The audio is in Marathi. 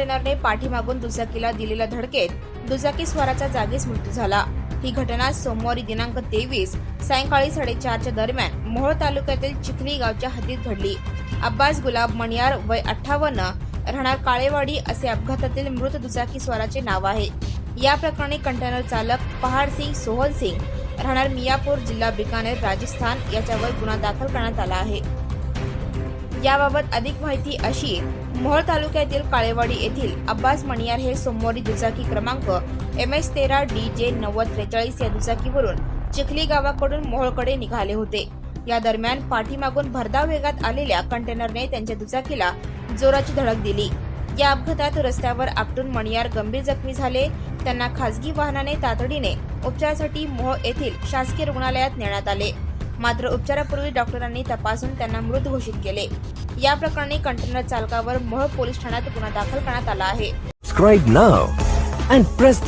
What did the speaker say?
कंटेनरने पाठीमागून दुचाकीला दिलेल्या धडकेत दुचाकी स्वाराचा जागीच मृत्यू झाला. ही घटना सोमवारी दिनांक तेवीस सायंकाळी साडेचारच्या दरम्यान मोहोळ तालुक्यातील चिखली गावच्या हद्दीत घडली. अब्बास गुलाब मणियार वय अठ्ठावन्न राहणार काळेवाडी असे अपघातातील मृत दुचाकी स्वाराचे नाव आहे. या प्रकरणी कंटेनर चालक पहाड सिंग सोहल सिंग राहणार मियापूर जिल्हा बिकानेर राजस्थान याच्यावर गुन्हा दाखल करण्यात आला आहे. याबाबत अधिक माहिती अशी मोहोळ तालुक्यातील काळेवाडी येथील अब्बास मणियार हे सोमवारी दुचाकी क्रमांक एम एस तेरा डी जे नव्वद त्रेचाळीस या दुचाकीवरून चिखली गावाकडून मोहोळकडे निघाले होते. या दरम्यान पाठीमागून भरधाव वेगात आलेल्या कंटेनरने त्यांच्या दुचाकीला जोराची धडक दिली. या अपघातात रस्त्यावर आपटून मणियार गंभीर जखमी झाले. त्यांना खासगी वाहनाने तातडीने उपचारासाठी मोहोळ येथील शासकीय रुग्णालयात नेण्यात आले. मात्र उपचारापूर्वी डॉक्टरांनी तपासून त्यांना मृत घोषित केले. या प्रकरणी कंटेनर चालकावर मोहोळ पोलीस ठाण्यात गुन्हा दाखल करण्यात आला आहे. Subscribe now and press